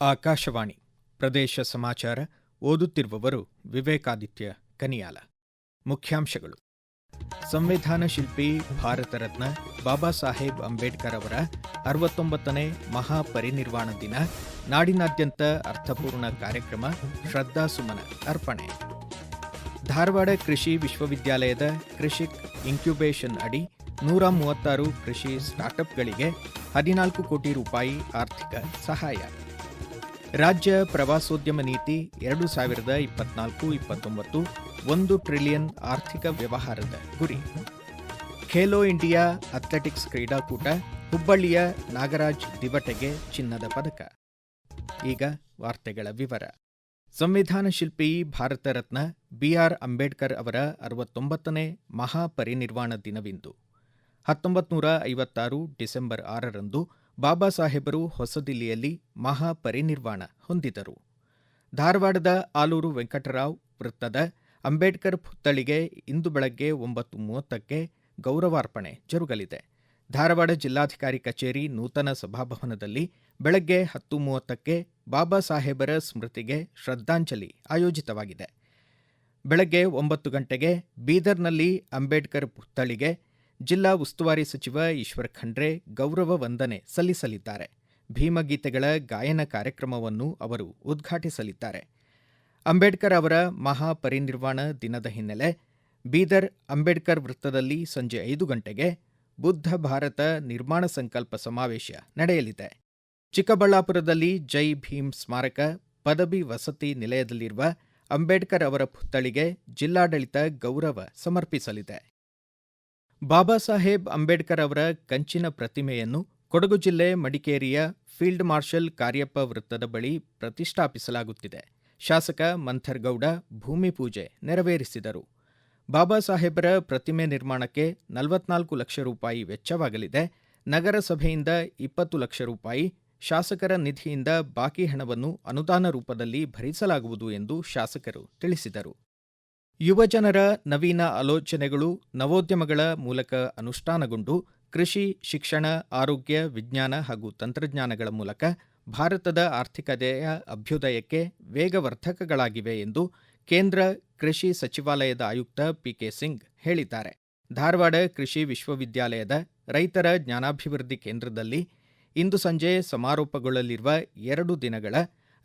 ಆಕಾಶವಾಣಿ ಪ್ರದೇಶ ಸಮಾಚಾರ ಓದುತ್ತಿರುವವರು ವಿವೇಕಾದಿತ್ಯ ಕನಿಯಾಲ. ಮುಖ್ಯಾಂಶಗಳು. ಸಂವಿಧಾನ ಶಿಲ್ಪಿ, ಭಾರತ ರತ್ನ ಬಾಬಾ ಸಾಹೇಬ್ ಅಂಬೇಡ್ಕರ್ ಅವರ ಅರವತ್ತೊಂಬತ್ತನೇ ಮಹಾಪರಿನಿರ್ವಾಣ ದಿನ, ನಾಡಿನಾದ್ಯಂತ ಅರ್ಥಪೂರ್ಣ ಕಾರ್ಯಕ್ರಮ ಶ್ರದ್ಧಾಸುಮನ ಅರ್ಪಣೆ. ಧಾರವಾಡ ಕೃಷಿ ವಿಶ್ವವಿದ್ಯಾಲಯದ ಕೃಷಿಕ್ ಇನ್ಕ್ಯುಬೇಷನ್ ಅಡಿ ನೂರ ಮೂವತ್ತಾರು ಕೃಷಿ ಸ್ಟಾರ್ಟ್ಅಪ್ಗಳಿಗೆ ಹದಿನಾಲ್ಕು ಕೋಟಿ ರೂಪಾಯಿ ಆರ್ಥಿಕ ಸಹಾಯ. ರಾಜ್ಯ ಪ್ರವಾಸೋದ್ಯಮ ನೀತಿ ಎರಡು ಸಾವಿರದ ಇಪ್ಪತ್ನಾಲ್ಕು, ಇಪ್ಪತ್ತೊಂಬತ್ತು, ಒಂದು ಟ್ರಿಲಿಯನ್ ಆರ್ಥಿಕ ವ್ಯವಹಾರದ ಗುರಿ. ಖೇಲೋ ಇಂಡಿಯಾ ಅಥ್ಲೆಟಿಕ್ಸ್ ಕ್ರೀಡಾಕೂಟ, ಹುಬ್ಬಳ್ಳಿಯ ನಾಗರಾಜ್ ದಿವಟೆಗೆ ಚಿನ್ನದ ಪದಕ. ಈಗ ವಾರ್ತೆಗಳ ವಿವರ. ಸಂವಿಧಾನ ಶಿಲ್ಪಿ ಭಾರತ ರತ್ನ ಬಿಆರ್ ಅಂಬೇಡ್ಕರ್ ಅವರ ಅರವತ್ತೊಂಬತ್ತನೇ ಮಹಾಪರಿನಿರ್ವಾಣ ದಿನವಿಂದು. ಹತ್ತೊಂಬತ್ತು ನೂರ ಐವತ್ತಾರು ಡಿಸೆಂಬರ್ ಆರರಂದು ಬಾಬಾ ಸಾಹೇಬರು ಹೊಸದಿಲ್ಲಿಯಲ್ಲಿ ಮಹಾಪರಿನಿರ್ವಾಣ ಹೊಂದಿದರು. ಧಾರವಾಡದ ಆಲೂರು ವೆಂಕಟರಾವ್ ವೃತ್ತದ ಅಂಬೇಡ್ಕರ್ ಪುತ್ಥಳಿಗೆ ಇಂದು ಬೆಳಗ್ಗೆ ಒಂಬತ್ತು ಮೂವತ್ತಕ್ಕೆ ಗೌರವಾರ್ಪಣೆ ಜರುಗಲಿದೆ. ಧಾರವಾಡ ಜಿಲ್ಲಾಧಿಕಾರಿ ಕಚೇರಿ ನೂತನ ಸಭಾಭವನದಲ್ಲಿ ಬೆಳಗ್ಗೆ ಹತ್ತು ಮೂವತ್ತಕ್ಕೆ ಬಾಬಾ ಸಾಹೇಬರ ಸ್ಮೃತಿಗೆ ಶ್ರದ್ಧಾಂಜಲಿ ಆಯೋಜಿತವಾಗಿದೆ. ಬೆಳಗ್ಗೆ ಒಂಬತ್ತು ಗಂಟೆಗೆ ಬೀದರ್ನಲ್ಲಿ ಅಂಬೇಡ್ಕರ್ ಪುತ್ಥಳಿಗೆ ಜಿಲ್ಲಾ ಉಸ್ತುವಾರಿ ಸಚಿವ ಈಶ್ವರ್ ಖಂಡ್ರೆ ಗೌರವ ವಂದನೆ ಸಲ್ಲಿಸಲಿದ್ದಾರೆ. ಭೀಮಗೀತೆಗಳ ಗಾಯನ ಕಾರ್ಯಕ್ರಮವನ್ನು ಅವರು ಉದ್ಘಾಟಿಸಲಿದ್ದಾರೆ. ಅಂಬೇಡ್ಕರ್ ಅವರ ಮಹಾಪರಿನಿರ್ವಾಣ ದಿನದ ಹಿನ್ನೆಲೆ ಬೀದರ್ ಅಂಬೇಡ್ಕರ್ ವೃತ್ತದಲ್ಲಿ ಸಂಜೆ ಐದು ಗಂಟೆಗೆ ಬುದ್ಧ ಭಾರತ ನಿರ್ಮಾಣ ಸಂಕಲ್ಪ ಸಮಾವೇಶ ನಡೆಯಲಿದೆ. ಚಿಕ್ಕಬಳ್ಳಾಪುರದಲ್ಲಿ ಜೈ ಭೀಮ್ ಸ್ಮಾರಕ ಪದವಿ ವಸತಿ ನಿಲಯದಲ್ಲಿರುವ ಅಂಬೇಡ್ಕರ್ ಅವರ ಪುತ್ಥಳಿಗೆ ಜಿಲ್ಲಾಡಳಿತ ಗೌರವ ಸಮರ್ಪಿಸಲಿದೆ. ಬಾಬಾ ಸಾಹೇಬ್ ಅಂಬೇಡ್ಕರ್ ಅವರ ಕಂಚಿನ ಪ್ರತಿಮೆಯನ್ನು ಕೊಡಗು ಜಿಲ್ಲೆ ಮಡಿಕೇರಿಯ ಫೀಲ್ಡ್ ಮಾರ್ಷಲ್ ಕಾರ್ಯಪ್ಪ ವೃತ್ತದ ಬಳಿ ಪ್ರತಿಷ್ಠಾಪಿಸಲಾಗುತ್ತಿದೆ. ಶಾಸಕ ಮಂಥರ್ಗೌಡ ಭೂಮಿ ಪೂಜೆ ನೆರವೇರಿಸಿದರು. ಬಾಬಾ ಸಾಹೇಬರ ಪ್ರತಿಮೆ ನಿರ್ಮಾಣಕ್ಕೆ ನಲವತ್ನಾಲ್ಕು ಲಕ್ಷ ರೂಪಾಯಿ ವೆಚ್ಚವಾಗಲಿದೆ. ನಗರಸಭೆಯಿಂದ ಇಪ್ಪತ್ತು ಲಕ್ಷ ರೂಪಾಯಿ, ಶಾಸಕರ ನಿಧಿಯಿಂದ ಬಾಕಿ ಹಣವನ್ನು ಅನುದಾನ ರೂಪದಲ್ಲಿ ಭರಿಸಲಾಗುವುದು ಎಂದು ಶಾಸಕರು ತಿಳಿಸಿದರು. ಯುವಜನರ ನವೀನ ಆಲೋಚನೆಗಳು ನವೋದ್ಯಮಗಳ ಮೂಲಕ ಅನುಷ್ಠಾನಗೊಂಡು ಕೃಷಿ, ಶಿಕ್ಷಣ, ಆರೋಗ್ಯ, ವಿಜ್ಞಾನ ಹಾಗೂ ತಂತ್ರಜ್ಞಾನಗಳ ಮೂಲಕ ಭಾರತದ ಆರ್ಥಿಕತೆಯ ಅಭ್ಯುದಯಕ್ಕೆ ವೇಗವರ್ಧಕಗಳಾಗಿವೆ ಎಂದು ಕೇಂದ್ರ ಕೃಷಿ ಸಚಿವಾಲಯದ ಆಯುಕ್ತ ಪಿಕೆ ಸಿಂಗ್ ಹೇಳಿದ್ದಾರೆ. ಧಾರವಾಡ ಕೃಷಿ ವಿಶ್ವವಿದ್ಯಾಲಯದ ರೈತರ ಜ್ಞಾನಾಭಿವೃದ್ಧಿ ಕೇಂದ್ರದಲ್ಲಿ ಇಂದು ಸಂಜೆ ಸಮಾರೋಪಗೊಳ್ಳಲಿರುವ ಎರಡು ದಿನಗಳ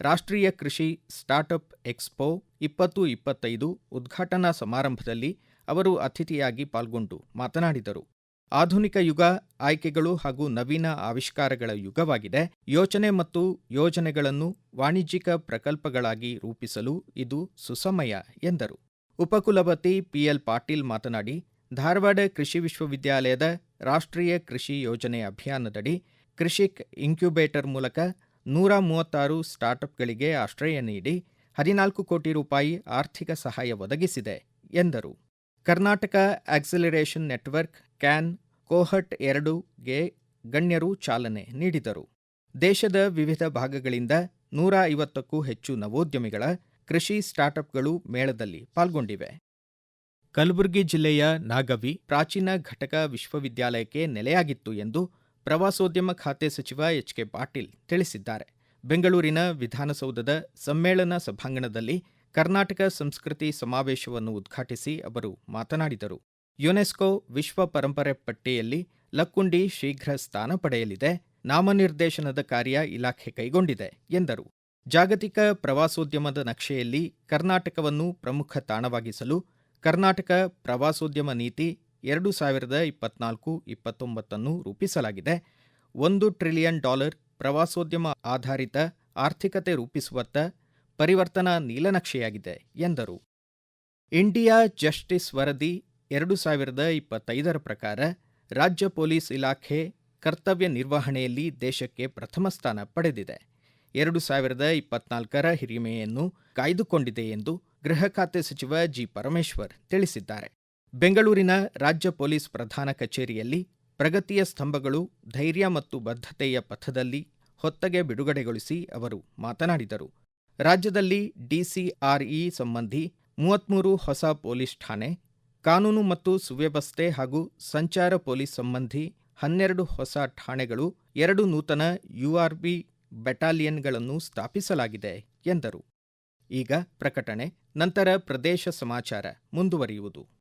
ರಾಷ್ಟ್ರೀಯ ಕೃಷಿ ಸ್ಟಾರ್ಟ್ಅಪ್ ಎಕ್ಸ್ಪೋ ಇಪ್ಪತ್ತು ಇಪ್ಪತ್ತೈದು ಉದ್ಘಾಟನಾ ಸಮಾರಂಭದಲ್ಲಿ ಅವರು ಅತಿಥಿಯಾಗಿ ಪಾಲ್ಗೊಂಡು ಮಾತನಾಡಿದರು. ಆಧುನಿಕ ಯುಗ ಆಯ್ಕೆಗಳು ಹಾಗೂ ನವೀನ ಆವಿಷ್ಕಾರಗಳ ಯುಗವಾಗಿದೆ. ಯೋಚನೆ ಮತ್ತು ಯೋಜನೆಗಳನ್ನು ವಾಣಿಜ್ಯಿಕ ಪ್ರಕಲ್ಪಗಳಾಗಿ ರೂಪಿಸಲು ಇದು ಸುಸಮಯ ಎಂದರು. ಉಪಕುಲಪತಿ ಪಿಎಲ್ ಪಾಟೀಲ್ ಮಾತನಾಡಿ, ಧಾರವಾಡ ಕೃಷಿ ವಿಶ್ವವಿದ್ಯಾಲಯದ ರಾಷ್ಟ್ರೀಯ ಕೃಷಿ ಯೋಜನೆ ಅಭಿಯಾನದಡಿ ಕೃಷಿಕ್ ಇನ್ಕ್ಯುಬೇಟರ್ ಮೂಲಕ ನೂರ ಮೂವತ್ತಾರು ಸ್ಟಾರ್ಟ್ಅಪ್ಗಳಿಗೆ ಆಶ್ರಯ ನೀಡಿ ಹದಿನಾಲ್ಕು ಕೋಟಿ ರೂಪಾಯಿ ಆರ್ಥಿಕ ಸಹಾಯ ಒದಗಿಸಿದೆ, ಎಂದರು. Karnataka acceleration network, can, cohort ಎರಡುಗೆ ಗಣ್ಯರು ಚಾಲನೆ ನೀಡಿದರು. ದೇಶದ ವಿವಿಧ ಭಾಗಗಳಿಂದ ನೂರ ಐವತ್ತಕ್ಕೂ ಹೆಚ್ಚು ನವೋದ್ಯಮಿಗಳ ಕೃಷಿ ಸ್ಟಾರ್ಟ್ಅಪ್ಗಳು ಮೇಳದಲ್ಲಿ ಪಾಲ್ಗೊಂಡಿವೆ. ಕಲಬುರಗಿ ಜಿಲ್ಲೆಯ ನಾಗವಿ ಪ್ರಾಚೀನ ಘಟಕ ವಿಶ್ವವಿದ್ಯಾಲಯಕ್ಕೆ ನೆಲೆಯಾಗಿತ್ತು ಎಂದು ಪ್ರವಾಸೋದ್ಯಮ ಖಾತೆ ಸಚಿವ ಎಚ್ ಕೆ ಪಾಟೀಲ್ ತಿಳಿಸಿದ್ದಾರೆ. ಬೆಂಗಳೂರಿನ ವಿಧಾನಸೌಧದ ಸಮ್ಮೇಳನ ಸಭಾಂಗಣದಲ್ಲಿ ಕರ್ನಾಟಕ ಸಂಸ್ಕೃತಿ ಸಮಾವೇಶವನ್ನು ಉದ್ಘಾಟಿಸಿ ಅವರು ಮಾತನಾಡಿದರು. ಯುನೆಸ್ಕೋ ವಿಶ್ವ ಪರಂಪರೆ ಪಟ್ಟಿಯಲ್ಲಿ ಲಕ್ಕುಂಡಿ ಶೀಘ್ರ ಸ್ಥಾನ ಪಡೆಯಲಿದೆ. ನಾಮನಿರ್ದೇಶನದ ಕಾರ್ಯ ಇಲಾಖೆ ಕೈಗೊಂಡಿದೆ ಎಂದರು. ಜಾಗತಿಕ ಪ್ರವಾಸೋದ್ಯಮದ ನಕ್ಷೆಯಲ್ಲಿ ಕರ್ನಾಟಕವನ್ನು ಪ್ರಮುಖ ತಾಣವಾಗಿಸಲು ಕರ್ನಾಟಕ ಪ್ರವಾಸೋದ್ಯಮ ನೀತಿ ಎರಡು ಸಾವಿರದ ಇಪ್ಪತ್ನಾಲ್ಕು, ಇಪ್ಪತ್ತೊಂಬತ್ತನ್ನು ರೂಪಿಸಲಾಗಿದೆ. ಒಂದು ಟ್ರಿಲಿಯನ್ ಡಾಲರ್ ಪ್ರವಾಸೋದ್ಯಮ ಆಧಾರಿತ ಆರ್ಥಿಕತೆ ರೂಪಿಸುವತ್ತ ಪರಿವರ್ತನಾ ನೀಲನಕ್ಷೆಯಾಗಿದೆ, ಎಂದರು. ಇಂಡಿಯಾ ಜಸ್ಟಿಸ್ ವರದಿ ಎರಡು ಸಾವಿರದ ಇಪ್ಪತ್ತೈದರ ಪ್ರಕಾರ ರಾಜ್ಯ ಪೊಲೀಸ್ ಇಲಾಖೆ ಕರ್ತವ್ಯ ನಿರ್ವಹಣೆಯಲ್ಲಿ ದೇಶಕ್ಕೆ ಪ್ರಥಮ ಸ್ಥಾನ ಪಡೆದಿದೆ. ಎರಡು ಸಾವಿರದ ಇಪ್ಪತ್ನಾಲ್ಕರ ಹಿರಿಮೆಯನ್ನು ಕಾಯ್ದುಕೊಂಡಿದೆ ಎಂದು ಗೃಹ ಖಾತೆ ಸಚಿವ ಜಿ. ಪರಮೇಶ್ವರ್ ತಿಳಿಸಿದ್ದಾರೆ. ಬೆಂಗಳೂರಿನ ರಾಜ್ಯ ಪೊಲೀಸ್ ಪ್ರಧಾನ ಕಚೇರಿಯಲ್ಲಿ ಪ್ರಗತಿಯ ಸ್ತಂಭಗಳು, ಧೈರ್ಯ ಮತ್ತು ಬದ್ಧತೆಯ ಪಥದಲ್ಲಿ ಹೊತ್ತಗೆ ಬಿಡುಗಡೆಗೊಳಿಸಿ ಅವರು ಮಾತನಾಡಿದರು. ರಾಜ್ಯದಲ್ಲಿ ಡಿಸಿಆರ್ಇ ಸಂಬಂಧಿ ಮೂವತ್ಮೂರು ಹೊಸ ಪೊಲೀಸ್ ಠಾಣೆ, ಕಾನೂನು ಮತ್ತು ಸುವ್ಯವಸ್ಥೆ ಹಾಗೂ ಸಂಚಾರ ಪೊಲೀಸ್ ಸಂಬಂಧಿ ಹನ್ನೆರಡು ಹೊಸ ಠಾಣೆಗಳು, ಎರಡು ನೂತನ ಯುಆರ್ಬಿ ಬೆಟಾಲಿಯನ್ಗಳನ್ನು ಸ್ಥಾಪಿಸಲಾಗಿದೆ, ಎಂದರು. ಈಗ ಪ್ರಕಟಣೆ, ನಂತರ ಪ್ರದೇಶ ಸಮಾಚಾರ ಮುಂದುವರಿಯುವುದು.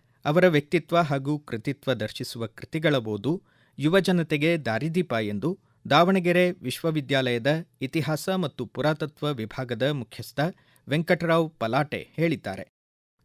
ಅವರ ವ್ಯಕ್ತಿತ್ವ ಹಾಗೂ ಕೃತಿತ್ವ ದರ್ಶಿಸುವ ಕೃತಿಗಳ ಓದು ಯುವಜನತೆಗೆ ದಾರಿದೀಪ ಎಂದು ದಾವಣಗೆರೆ ವಿಶ್ವವಿದ್ಯಾಲಯದ ಇತಿಹಾಸ ಮತ್ತು ಪುರಾತತ್ವ ವಿಭಾಗದ ಮುಖ್ಯಸ್ಥ ವೆಂಕಟರಾವ್ ಪಲಾಟೆ ಹೇಳಿದ್ದಾರೆ.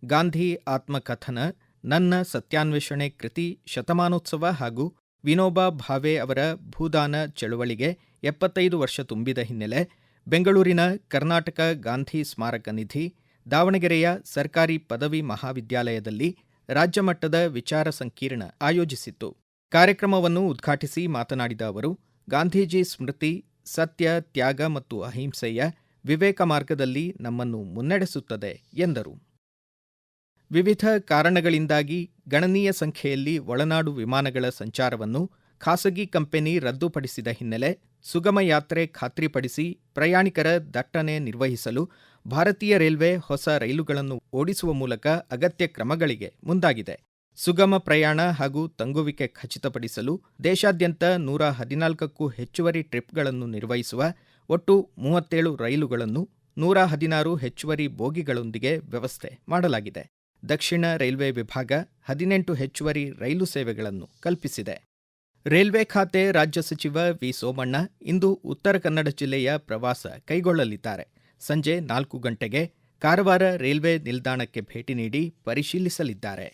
ಗಾಂಧಿ ಆತ್ಮಕಥನ, ನನ್ನ ಸತ್ಯಾನ್ವೇಷಣೆ ಕೃತಿ, ಶತಮಾನೋತ್ಸವ ಹಾಗೂ ವಿನೋಬಾ ಭಾವೆ ಅವರ ಭೂದಾನ ಚಳುವಳಿಗೆ ಎಪ್ಪತ್ತೈದು ವರ್ಷ ತುಂಬಿದ ಹಿನ್ನೆಲೆ ಬೆಂಗಳೂರಿನ ಕರ್ನಾಟಕ ಗಾಂಧಿ ಸ್ಮಾರಕ ನಿಧಿ ದಾವಣಗೆರೆಯ ಸರ್ಕಾರಿ ಪದವಿ ಮಹಾವಿದ್ಯಾಲಯದಲ್ಲಿ ರಾಜ್ಯಮಟ್ಟದ ವಿಚಾರ ಸಂಕಿರಣ ಆಯೋಜಿಸಿತ್ತು. ಕಾರ್ಯಕ್ರಮವನ್ನು ಉದ್ಘಾಟಿಸಿ ಮಾತನಾಡಿದ ಅವರು, ಗಾಂಧೀಜಿ ಸ್ಮೃತಿ, ಸತ್ಯ, ತ್ಯಾಗ ಮತ್ತು ಅಹಿಂಸೆಯ ವಿವೇಕ ಮಾರ್ಗದಲ್ಲಿ ನಮ್ಮನ್ನು ಮುನ್ನಡೆಸುತ್ತದೆ ಎಂದರು. ವಿವಿಧ ಕಾರಣಗಳಿಂದಾಗಿ ಗಣನೀಯ ಸಂಖ್ಯೆಯಲ್ಲಿ ಒಳನಾಡು ವಿಮಾನಗಳ ಸಂಚಾರವನ್ನು ಖಾಸಗಿ ಕಂಪನಿ ರದ್ದುಪಡಿಸಿದ ಹಿನ್ನೆಲೆ ಸುಗಮ ಯಾತ್ರೆ ಖಾತ್ರಿಪಡಿಸಿ ಪ್ರಯಾಣಿಕರ ದಟ್ಟಣೆ ನಿರ್ವಹಿಸಲು ಭಾರತೀಯ ರೈಲ್ವೆ ಹೊಸ ರೈಲುಗಳನ್ನು ಓಡಿಸುವ ಮೂಲಕ ಅಗತ್ಯ ಕ್ರಮಗಳಿಗೆ ಮುಂದಾಗಿದೆ. ಸುಗಮ ಪ್ರಯಾಣ ಹಾಗೂ ತಂಗುವಿಕೆ ಖಚಿತಪಡಿಸಲು ದೇಶಾದ್ಯಂತ ನೂರ ಹದಿನಾಲ್ಕಕ್ಕೂ ಹೆಚ್ಚುವರಿ ಟ್ರಿಪ್ಗಳನ್ನು ನಿರ್ವಹಿಸುವ ಒಟ್ಟು ಮೂವತ್ತೇಳು ರೈಲುಗಳನ್ನು ನೂರ ಹದಿನಾರು ಹೆಚ್ಚುವರಿ ಬೋಗಿಗಳೊಂದಿಗೆ ವ್ಯವಸ್ಥೆ ಮಾಡಲಾಗಿದೆ. ದಕ್ಷಿಣ ರೈಲ್ವೆ ವಿಭಾಗ ಹದಿನೆಂಟು ಹೆಚ್ಚುವರಿ ರೈಲು ಸೇವೆಗಳನ್ನು ಕಲ್ಪಿಸಿದೆ. ರೈಲ್ವೆ ಖಾತೆ ರಾಜ್ಯ ಸಚಿವ ವಿ ಸೋಮಣ್ಣ ಇಂದು ಉತ್ತರ ಕನ್ನಡ ಜಿಲ್ಲೆಯ ಪ್ರವಾಸ ಕೈಗೊಳ್ಳಲಿದ್ದಾರೆ. ಸಂಜೆ ನಾಲ್ಕು ಗಂಟೆಗೆ ಕಾರವಾರ ರೈಲ್ವೆ ನಿಲ್ದಾಣಕ್ಕೆ ಭೇಟಿ ನೀಡಿ ಪರಿಶೀಲಿಸಲಿದ್ದಾರೆ.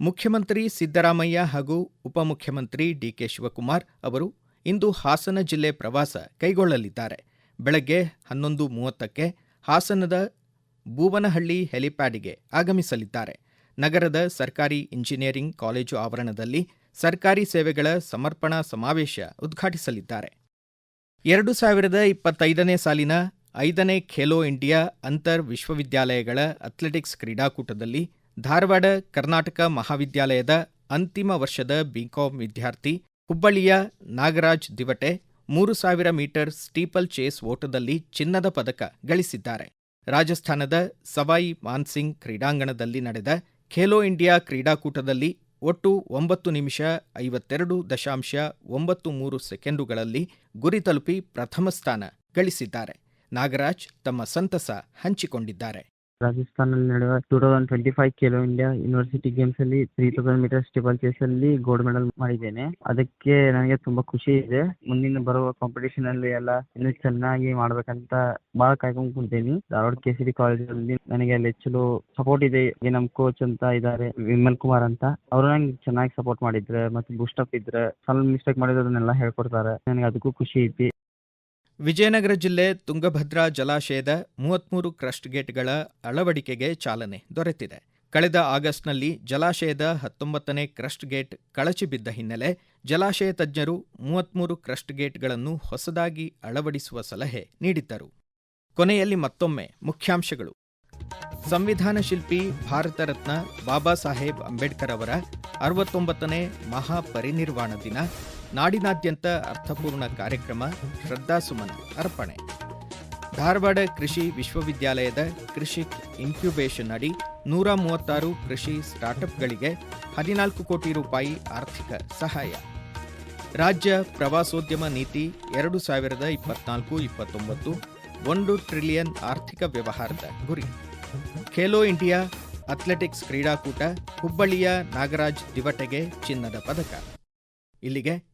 ಮುಖ್ಯಮಂತ್ರಿ ಸಿದ್ದರಾಮಯ್ಯ ಹಾಗೂ ಉಪಮುಖ್ಯಮಂತ್ರಿ ಡಿಕೆ ಶಿವಕುಮಾರ್ ಅವರು ಇಂದು ಹಾಸನ ಜಿಲ್ಲೆ ಪ್ರವಾಸ ಕೈಗೊಳ್ಳಲಿದ್ದಾರೆ. ಬೆಳಗ್ಗೆ ಹನ್ನೊಂದು ಮೂವತ್ತಕ್ಕೆ ಹಾಸನದ ಬೂವನಹಳ್ಳಿ ಹೆಲಿಪ್ಯಾಡ್ಗೆ ಆಗಮಿಸಲಿದ್ದಾರೆ. ನಗರದ ಸರ್ಕಾರಿ ಇಂಜಿನಿಯರಿಂಗ್ ಕಾಲೇಜು ಆವರಣದಲ್ಲಿ ಸರ್ಕಾರಿ ಸೇವೆಗಳ ಸಮರ್ಪಣಾ ಸಮಾವೇಶ ಉದ್ಘಾಟಿಸಲಿದ್ದಾರೆ. ಎರಡು ಸಾವಿರದ ಇಪ್ಪತ್ತೈದನೇ ಸಾಲಿನ ಐದನೇ ಖೇಲೋ ಇಂಡಿಯಾ ಅಂತರ್ ವಿಶ್ವವಿದ್ಯಾಲಯಗಳ ಅಥ್ಲೆಟಿಕ್ಸ್ ಕ್ರೀಡಾಕೂಟದಲ್ಲಿ ಧಾರವಾಡ, ಕರ್ನಾಟಕ ಮಹಾವಿದ್ಯಾಲಯದ ಅಂತಿಮ ವರ್ಷದ ಬಿಕಾಂ ವಿದ್ಯಾರ್ಥಿ ಹುಬ್ಬಳ್ಳಿಯ ನಾಗರಾಜ್ ದಿವಟೆ ಮೂರು ಸಾವಿರ ಮೀಟರ್ ಸ್ಟೀಪಲ್ ಚೇಸ್ ಓಟದಲ್ಲಿ ಚಿನ್ನದ ಪದಕ ಗಳಿಸಿದ್ದಾರೆ. ರಾಜಸ್ಥಾನದ ಸವಾಯಿ ಮಾನ್ಸಿಂಗ್ ಕ್ರೀಡಾಂಗಣದಲ್ಲಿ ನಡೆದ ಖೇಲೋ ಇಂಡಿಯಾ ಕ್ರೀಡಾಕೂಟದಲ್ಲಿ ಒಟ್ಟು ಒಂಬತ್ತು ನಿಮಿಷ ಐವತ್ತೆರಡು ದಶಾಂಶ ಒಂಬತ್ತು ಮೂರು ಸೆಕೆಂಡುಗಳಲ್ಲಿ ಗುರಿ ತಲುಪಿ ಪ್ರಥಮ ಸ್ಥಾನ ಗಳಿಸಿದ್ದಾರೆ. ನಾಗರಾಜ್ ತಮ್ಮ ಸಂತಸ ಹಂಚಿಕೊಂಡಿದ್ದಾರೆ. ರಾಜಸ್ಥಾನಲ್ಲಿ ನಡೆಯುವ two thousand twenty five Khelo India university games ಅಲ್ಲಿ three thousand metre steeplechase ಅಲ್ಲಿ ಗೋಲ್ಡ್ ಮೆಡಲ್ ಮಾಡಿದ್ದೇನೆ. ಅದಕ್ಕೆ ನನಗೆ ತುಂಬಾ ಖುಷಿ ಇದೆ. ಮುಂದಿನ ಬರುವ ಕಾಂಪಿಟೇಷನ್ ಅಲ್ಲಿ ಎಲ್ಲ ಇನ್ನು ಚೆನ್ನಾಗಿ ಮಾಡ್ಬೇಕಂತ ಬಹಳ ಕಾಯ್ಕೊಂಡ್ ಕುಂತೀನಿ ಧಾರವಾಡ ಕೆ ಸಿ ಡಿ ಕಾಲೇಜಲ್ಲಿ ನನಗೆ ಅಲ್ಲಿ ಹೆಚ್ಚಲು ಸಪೋರ್ಟ್ ಇದೆ. ಈ ನಮ್ ಕೋಚ್ ಅಂತ ಇದ್ದಾರೆ, ವಿಮಲ್ ಕುಮಾರ್ ಅಂತ. ಅವರು ನಂಗೆ ಚೆನ್ನಾಗಿ ಸಪೋರ್ಟ್ ಮಾಡಿದ್ರೆ. ಮತ್ತೆ ಬೂಸ್ಟ್ ಅಪ್ ಇದ್ರೆ. ಸಣ್ಣ ಮಿಸ್ಟೇಕ್ ಮಾಡಿದ್ರೆ, ಅದನ್ನೆಲ್ಲ ಹೇಳ್ಕೊಡ್ತಾರೆ. ನನಗೆ ಅದಕ್ಕೂ ಖುಷಿ ಐತಿ. ವಿಜಯನಗರ ಜಿಲ್ಲೆ ತುಂಗಭದ್ರಾ ಜಲಾಶಯದ ಮೂವತ್ಮೂರು ಕ್ರಸ್ಟ್ ಗೇಟ್ಗಳ ಅಳವಡಿಕೆಗೆ ಚಾಲನೆ ದೊರೆತಿದೆ. ಕಳೆದ ಆಗಸ್ಟ್ನಲ್ಲಿ ಜಲಾಶಯದ ಹತ್ತೊಂಬತ್ತನೇ ಕ್ರಸ್ಟ್ ಗೇಟ್ ಕಳಚಿ ಬಿದ್ದ ಹಿನ್ನೆಲೆ ಜಲಾಶಯ ತಜ್ಞರು ಮೂವತ್ಮೂರು ಕ್ರಸ್ಟ್ ಗೇಟ್ಗಳನ್ನು ಹೊಸದಾಗಿ ಅಳವಡಿಸುವ ಸಲಹೆ ನೀಡಿದ್ದರು. ಕೊನೆಯಲ್ಲಿ ಮತ್ತೊಮ್ಮೆ ಮುಖ್ಯಾಂಶಗಳು. ಸಂವಿಧಾನ ಶಿಲ್ಪಿ ಭಾರತ ರತ್ನ ಬಾಬಾ ಸಾಹೇಬ್ ಅಂಬೇಡ್ಕರ್ ಅವರ ಅರವತ್ತೊಂಬತ್ತನೇ ಮಹಾಪರಿನಿರ್ವಾಣ ದಿನ ನಾಡಿನಾದ್ಯಂತ ಅರ್ಥಪೂರ್ಣ ಕಾರ್ಯಕ್ರಮ ಶ್ರದ್ಧಾಸುಮನ ಅರ್ಪಣೆ. ಧಾರವಾಡ ಕೃಷಿ ವಿಶ್ವವಿದ್ಯಾಲಯದ ಕೃಷಿ ಇನ್ಕ್ಯುಬೇಷನ್ ಅಡಿ ನೂರ ಮೂವತ್ತಾರು ಕೃಷಿ ಸ್ಟಾರ್ಟ್ಅಪ್ಗಳಿಗೆ ಹದಿನಾಲ್ಕು ಕೋಟಿ ರೂಪಾಯಿ ಆರ್ಥಿಕ ಸಹಾಯ. ರಾಜ್ಯ ಪ್ರವಾಸೋದ್ಯಮ ನೀತಿ ಎರಡು ಸಾವಿರದ ಇಪ್ಪತ್ನಾಲ್ಕು ಇಪ್ಪತ್ತೊಂಬತ್ತು ಒಂದು ಟ್ರಿಲಿಯನ್ ಆರ್ಥಿಕ ವ್ಯವಹಾರದ ಗುರಿ. ಖೇಲೋ ಇಂಡಿಯಾ ಅಥ್ಲೆಟಿಕ್ಸ್ ಕ್ರೀಡಾಕೂಟ ಹುಬ್ಬಳ್ಳಿಯ ನಾಗರಾಜ್ ದಿವಟೆಗೆ ಚಿನ್ನದ ಪದಕ. ಇಲ್ಲಿಗೆ